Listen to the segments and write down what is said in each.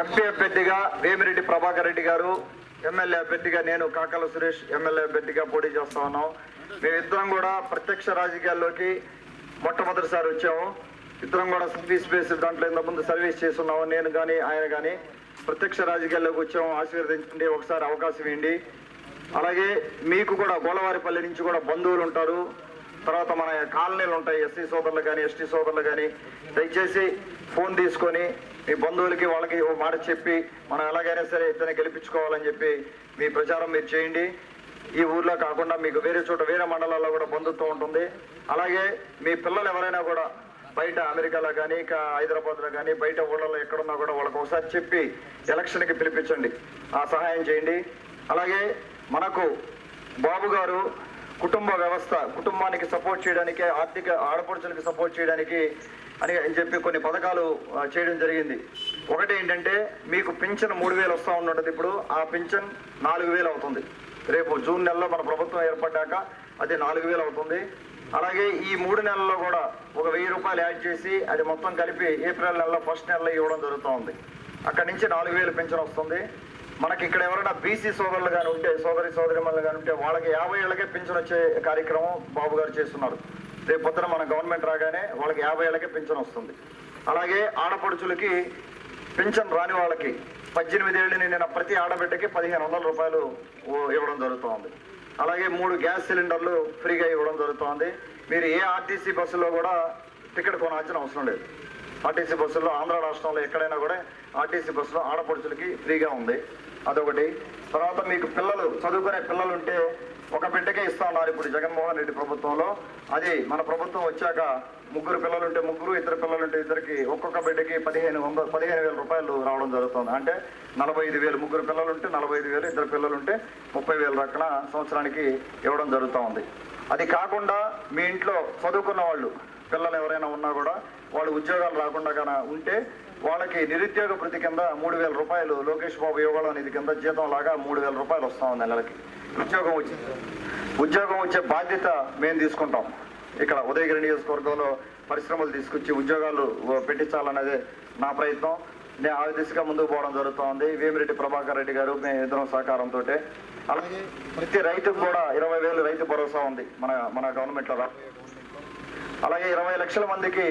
MP అభ్యర్థిగా వేమిరెడ్డి ప్రభాకర్ రెడ్డి గారు MLA అభ్యర్థిగా నేను కాకల సురేష్ ఎమ్మెల్యే అభ్యర్థిగా పోటీ చేస్తా ఉన్నాం. మేమిద్దరం కూడా ప్రత్యక్ష రాజకీయాల్లోకి మొట్టమొదటిసారి వచ్చాము. ఇద్దరం కూడా సర్వీస్ బేస్ దాంట్లో ఇంతకుముందు ముందు సర్వీస్ చేస్తున్నాము. నేను కానీ ఆయన కానీ ప్రత్యక్ష రాజకీయాల్లోకి వచ్చాము. ఆశీర్వదించండి ఒకసారి అవకాశం ఇవ్వండి. అలాగే మీకు కూడా గోలవారిపల్లి నుంచి కూడా బంధువులు ఉంటారు. తర్వాత మన కాలనీలు ఉంటాయి. ఎస్సీ సోదరులు కానీ ఎస్టీ సోదరులు కానీ దయచేసి ఫోన్ తీసుకొని మీ బంధువులకి వాళ్ళకి ఓ మాట చెప్పి మనం ఎలాగైనా సరే ఇతన్ని గెలిపించుకోవాలని చెప్పి మీ ప్రచారం మీరు చేయండి. ఈ ఊర్లో కాకుండా మీకు వేరే చోట వేరే మండలాల్లో కూడా బంధుత్వం ఉంటుంది. అలాగే మీ పిల్లలు ఎవరైనా కూడా బయట అమెరికాలో కానీ ఇక హైదరాబాద్లో కానీ బయట ఊళ్ళలో ఎక్కడున్నా కూడా వాళ్ళకి ఒకసారి చెప్పి ఎలక్షన్కి పిలిపించండి. ఆ సహాయం చేయండి. అలాగే మనకు బాబు గారు కుటుంబ వ్యవస్థ కుటుంబానికి సపోర్ట్ చేయడానికి ఆర్థిక ఆడపడుచులకు సపోర్ట్ చేయడానికి అని అని చెప్పి కొన్ని పథకాలు చేయడం జరిగింది. ఒకటి ఏంటంటే మీకు పింఛన్ మూడు వేలు వస్తూ ఉన్నది ఇప్పుడు ఆ పింఛన్ నాలుగు వేలు అవుతుంది. రేపు జూన్ నెలలో మన ప్రభుత్వం ఏర్పడ్డాక అది నాలుగు వేలు అవుతుంది. అలాగే ఈ మూడు నెలల్లో కూడా ఒక వెయ్యి రూపాయలు యాడ్ చేసి అది మొత్తం కలిపి ఏప్రిల్ నెలలో ఫస్ట్ నెలలో ఇవ్వడం జరుగుతూ ఉంది అక్కడి నుంచి నాలుగు వేలు పింఛన్ వస్తుంది. మనకి ఇక్కడ ఎవరైనా బీసీ సోదరులు కానీ ఉంటే సోదరి సోదరిమణులు కానీ ఉంటే వాళ్ళకి యాభై ఏళ్ళకే పింఛన్ వచ్చే కార్యక్రమం బాబు గారు చేస్తున్నారు. రేపు పొద్దున మన గవర్నమెంట్ రాగానే వాళ్ళకి యాభై ఏళ్ళకే పింఛన్ వస్తుంది. అలాగే ఆడపడుచులకి పింఛన్ రాని వాళ్ళకి పద్దెనిమిది ఏళ్ళు నిండిన ప్రతి ఆడబిడ్డకి పదిహేను వందల రూపాయలు ఇవ్వడం జరుగుతోంది. అలాగే మూడు గ్యాస్ సిలిండర్లు ఫ్రీగా ఇవ్వడం జరుగుతోంది. మీరు ఏ ఆర్టీసీ బస్సులో కూడా టికెట్ కొనాల్సిన అవసరం లేదు. ఆర్టీసీ బస్సుల్లో ఆంధ్ర రాష్ట్రంలో ఎక్కడైనా కూడా ఆర్టీసీ బస్సులో ఆడపడుచులకి ఫ్రీగా ఉంది. అదొకటి. తర్వాత మీకు పిల్లలు చదువుకునే పిల్లలు ఉంటే ఒక బిడ్డకే ఇస్తా ఉన్నారు ఇప్పుడు జగన్మోహన్ రెడ్డి ప్రభుత్వంలో. అది మన ప్రభుత్వం వచ్చాక ముగ్గురు పిల్లలు ఉంటే ముగ్గురు ఇద్దరు పిల్లలుంటే ఇద్దరికి ఒక్కొక్క బిడ్డకి పదిహేను పదిహేను వేల రూపాయలు రావడం జరుగుతుంది. అంటే నలభై ఐదు వేలు ముగ్గురు పిల్లలుంటే నలభై ఐదు వేలు ఇద్దరు పిల్లలుంటే ముప్పై వేల రకన సంవత్సరానికి ఇవ్వడం జరుగుతూ ఉంది. అది కాకుండా మీ ఇంట్లో చదువుకున్న వాళ్ళు పిల్లలు ఎవరైనా ఉన్నా కూడా వాళ్ళు ఉద్యోగాలు రాకుండా ఉంటే వాళ్ళకి నిరుద్యోగ ప్రతి కింద మూడు వేల రూపాయలు లోకేష్ బాబు యోగాల నిధి కింద జీతం లాగా మూడు వేల రూపాయలు వస్తా ఉంది నెలకి ఉద్యోగం వచ్చి ఉద్యోగం వచ్చే బాధ్యత మేము తీసుకుంటాం. ఇక్కడ ఉదయగిరి నియోజకవర్గంలో పరిశ్రమలు తీసుకొచ్చి ఉద్యోగాలు పెట్టించాలన్నదే నా ప్రయత్నం. ఆ దిశగా ముందుకు పోవడం జరుగుతోంది. వేమిరెడ్డి ప్రభాకర్ రెడ్డి గారు మేము ఇద్దరం సహకారంతో అలాగే ప్రతి రైతుకు కూడా ఇరవై వేలు రైతు భరోసా ఉంది మన మన గవర్నమెంట్లో అలాగే ఇరవై లక్షల మందికి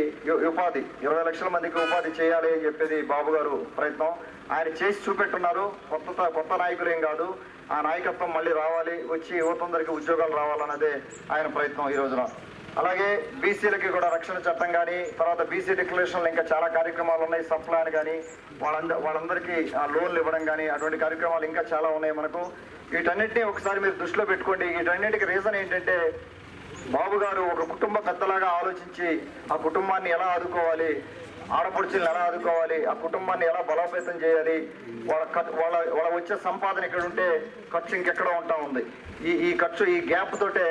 ఉపాధి ఇరవై లక్షల మందికి ఉపాధి చేయాలి అని చెప్పేది బాబు గారు ప్రయత్నం. ఆయన చేసి చూపెట్టున్నారు. కొత్త కొత్త నాయకులు ఏం కాదు. ఆ నాయకత్వం మళ్ళీ రావాలి. వచ్చి యువతందరికీ ఉద్యోగాలు రావాలన్నదే ఆయన ప్రయత్నం ఈ రోజున. అలాగే బీసీలకి కూడా రక్షణ చట్టం కానీ తర్వాత బీసీ డిక్లరేషన్లు ఇంకా చాలా కార్యక్రమాలు ఉన్నాయి సప్లాన్ కానీ వాళ్ళంద వాళ్ళందరికీ ఆ లోన్లు ఇవ్వడం కానీ అటువంటి కార్యక్రమాలు ఇంకా చాలా ఉన్నాయి మనకు. వీటన్నిటిని ఒకసారి మీరు దృష్టిలో పెట్టుకోండి. వీటన్నిటికి రీజన్ ఏంటంటే బాబు గారు ఒక కుటుంబ పెద్దలాగా ఆలోచించి ఆ కుటుంబాన్ని ఎలా ఆదుకోవాలి ఆడపడుచులను ఎలా ఆదుకోవాలి ఆ కుటుంబాన్ని ఎలా బలోపేతం చేయాలి వాళ్ళ వాళ్ళ వాళ్ళ వచ్చే సంపాదన ఇక్కడ ఉంటే ఖర్చు ఇంకెక్కడో ఉంటా ఉంది. ఈ ఈ ఖర్చు ఈ గ్యాప్ తోటే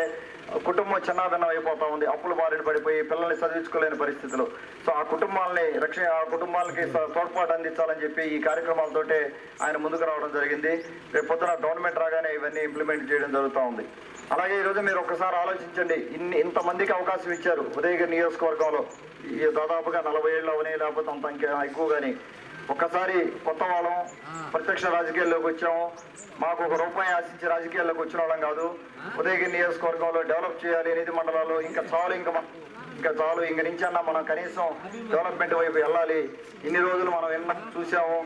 కుటుంబం చిన్నాభిన్నం అయిపోతా ఉంది. అప్పులు బారిన పడిపోయి పిల్లల్ని చదివించుకోలేని పరిస్థితులు. సో ఆ కుటుంబాలని రక్షణ ఆ కుటుంబాలకి తోడ్పాటు అందించాలని చెప్పి ఈ కార్యక్రమాలతోటే ఆయన ముందుకు రావడం జరిగింది. రేపు పొద్దున గవర్నమెంట్ రాగానే ఇవన్నీ ఇంప్లిమెంట్ చేయడం జరుగుతూ ఉంది. అలాగే ఈరోజు మీరు ఒకసారి ఆలోచించండి. ఇన్ని ఇంతమందికి అవకాశం ఇచ్చారు. ఉదయగిరి నియోజకవర్గంలో ఈ దాదాపుగా నలభై ఏళ్ళు అవని లేకపోతే అంత ఇంకా ఎక్కువ ఒకసారి ఒక్కసారి కొత్త వాళ్ళం. ప్రత్యక్ష రాజకీయాల్లోకి వచ్చాము మాకు ఒక రూపాయి ఆశించి రాజకీయాల్లోకి వచ్చిన వాళ్ళం కాదు. ఉదయగిరి నియోజకవర్గంలో డెవలప్ చేయాలి నిధి మండలాలు ఇంకా చాలు ఇంకా ఇంకా చాలు. ఇంక నుంచి అన్న మనం కనీసం డెవలప్మెంట్ వైపు వెళ్ళాలి. ఇన్ని రోజులు మనం ఎన్న చూసాము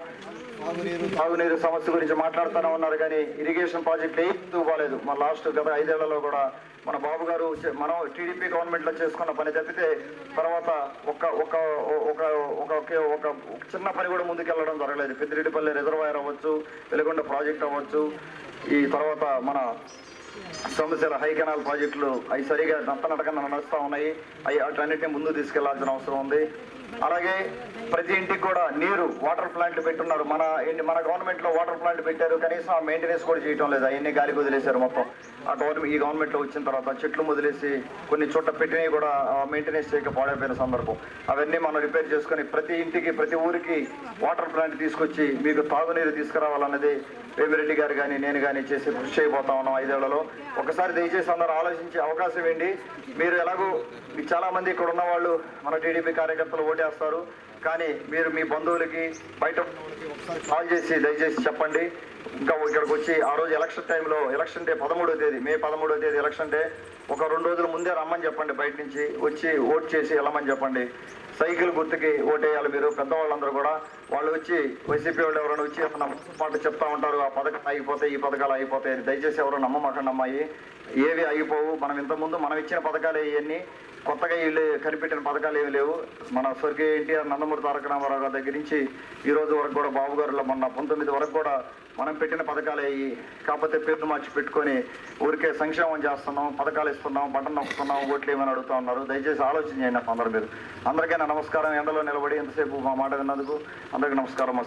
తాగునీరు సమస్య గురించి మాట్లాడుతూనే ఉన్నారు కానీ ఇరిగేషన్ ప్రాజెక్ట్ ఏం బాగాలేదు మన లాస్ట్ గత ఐదేళ్ళలో కూడా మన బాబు గారు మనం టీడీపీ గవర్నమెంట్లో చేసుకున్న పని తప్పితే తర్వాత ఒక ఒక ఒక ఒక ఒక- చిన్న పని కూడా ముందుకెళ్ళడం జరగలేదు. పెద్దిరెడ్డిపల్లి రిజర్వాయర్ అవ్వచ్చు వెలుగొండ ప్రాజెక్ట్ అవ్వచ్చు. ఈ తర్వాత మన సమస్యల హై కెనాల్ ప్రాజెక్టులు అవి సరిగా నత్తనడకన నడుస్తూ ఉన్నాయి. అవి వాటన్నిటిని ముందు తీసుకెళ్ళాల్సిన అవసరం ఉంది. అలాగే ప్రతి ఇంటికి కూడా నీరు వాటర్ ప్లాంట్లు పెట్టున్నారు. మన మన గవర్నమెంట్లో వాటర్ ప్లాంట్ పెట్టారు. కనీసం ఆ మెయింటెనెన్స్ కూడా చేయటం లేదు. అవన్నీ గాలికి వదిలేశారు మొత్తం. ఆ గవర్నమెంట్ ఈ గవర్నమెంట్లో వచ్చిన తర్వాత చెట్లు వదిలేసి కొన్ని చోట్ల పెట్టినవి కూడా మెయింటెనెన్స్ చేయక పాడైపోయిన సందర్భం. అవన్నీ మనం రిపేర్ చేసుకొని ప్రతి ఇంటికి ప్రతి ఊరికి వాటర్ ప్లాంట్ తీసుకొచ్చి మీకు తాగునీరు తీసుకురావాలన్నది వేమిరెడ్డి గారు కానీ నేను కానీ చేసి కృషి చేయబోతా ఉన్నాం ఐదేళ్ళలో. ఒకసారి దయచేసి అందరూ ఆలోచించే అవకాశం ఏంటి? మీరు ఎలాగో చాలా మంది ఇక్కడ ఉన్న వాళ్ళు మన టీడీపీ కార్యకర్తలు చేస్తారు. కానీ మీరు మీ బంధువులకి బయట కాల్ చేసి దయచేసి చెప్పండి. ఇంకా ఇక్కడికి వచ్చి ఆ రోజు ఎలక్షన్ టైంలో ఎలక్షన్ డే పదమూడో తేదీ మే పదమూడో తేదీ ఎలక్షన్ డే. ఒక రెండు రోజుల ముందే రమ్మని చెప్పండి బయట నుంచి. వచ్చి ఓట్ చేసి వెళ్ళమని చెప్పండి. సైకిల్ గుర్తుకి ఓటేయాలి మీరు. పెద్దవాళ్ళందరూ కూడా వాళ్ళు వచ్చి వైసీపీ వాళ్ళు ఎవరైనా వచ్చి ఏమన్నా మాట చెప్తా ఉంటారు ఆ పథకాలు అయిపోతాయి ఈ పథకాలు అయిపోతాయి దయచేసి ఎవరు నమ్మమాకండి అమ్మాయి. ఏవి అయిపోవు మనం ఇంతకుముందు మనం ఇచ్చిన పథకాలు ఇవన్నీ. కొత్తగా వీళ్ళు కనిపెట్టిన పథకాలు ఏమి లేవు. మన స్వర్గీయ ఎన్టీఆర్ నందమూరి తారక రామారావు గారి దగ్గర నుంచి ఈ రోజు వరకు కూడా బాబు గారు మొన్న పంతొమ్మిది వరకు కూడా మనం పెట్టిన పథకాలే అయ్యి కాకపోతే పేర్లు మార్చి పెట్టుకొని ఊరికే సంక్షేమం చేస్తున్నాం పథకాలు ఇస్తున్నాం బటన్ నొక్కుతున్నాం ఓట్లు ఏమని అడుగుతా ఉన్నారు. దయచేసి ఆలోచన చేయండి అందరి మీరు అందరికైనా నమస్కారం. ఎండలో నిలబడి ఎంతసేపు మా మాట విన్నందుకు అందరికీ నమస్కారం. మా